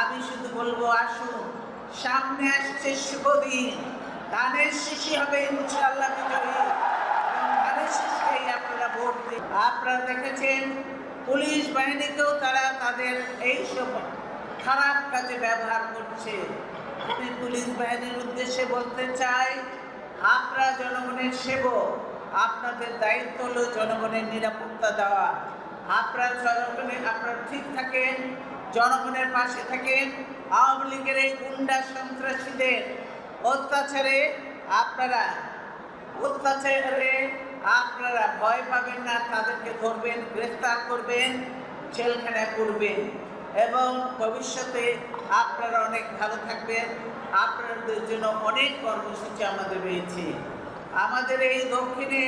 আমি শুধু বলব, আসুন, সামনে আসছে শুভদিন। ধানের শিশি হবে ইনশাল্লাহ বিজয়ী। শিশিকেই আপনারা ভোট দিন। আপনারা দেখেছেন, পুলিশ বাহিনীকেও তারা তাদের এই সব খারাপ কাজে ব্যবহার করছে। আমি পুলিশ বাহিনীর উদ্দেশ্যে বলতে চাই আপনারা জনগণের সেবক। আপনাদের দায়িত্ব হলো জনগণের নিরাপত্তা দেওয়া। আপনারা জনগণের আপনারা ঠিক থাকেন, জনগণের পাশে থাকেন। আওয়ামী লীগের এই গুন্ডা সন্ত্রাসীদের অত্যাচারে আপনারা অত্যাচারে আপনারা ভয় পাবেন না, তাদেরকে ধরবেন, গ্রেফতার করবেন, জেলখানায় করবেন এবং ভবিষ্যতে আপনারা অনেক ভালো থাকবেন। আপনাদের জন্য অনেক কর্মসূচি আমাদের রয়েছে। আমাদের এই দক্ষিণে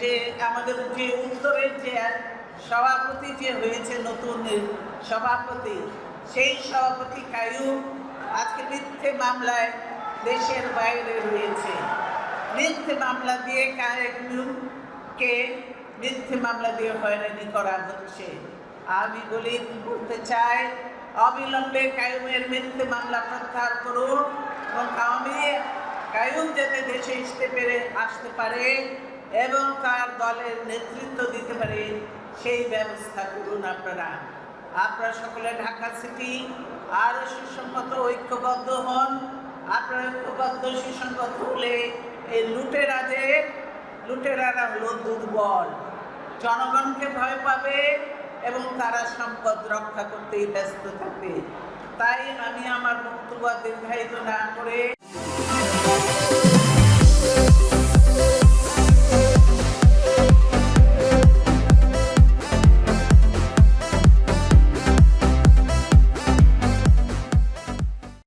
যে আমাদের যে উত্তরের যে সভাপতি যে হয়েছে নতুন সভাপতি, সেই সভাপতি কায়ুম আজকে মিথ্যে মামলায় দেশের বাইরে রয়েছে। মিথ্যে মামলা দিয়ে কায়ুমকে মিথ্যে মামলা দিয়ে হয়রানি করা হচ্ছে। আমি বলি, বলতে চাই, অবিলম্বে কায়ুমের মিথ্যে মামলা প্রত্যাহার করুন। কায়ুম যাতে দেশে আসতে পেরে আসতে পারে এবং তার দলের নেতৃত্ব দিতে পারে, সেই ব্যবস্থা করুন আপনারা। আপনারা সকলে ঢাকা সিটি, আরও সুসংগত, ঐক্যবদ্ধ হন। আপনারা ঐক্যবদ্ধ, সুসংগত হলে এই লুটেরাদের লুটেরারা হলো দুর্বল। জনগণকে ভয় পাবে এবং তারা সম্পদ রক্ষা করতেই ব্যস্ত থাকবে। তাই আমি আমার বক্তব্য দীর্ঘায়িত না করে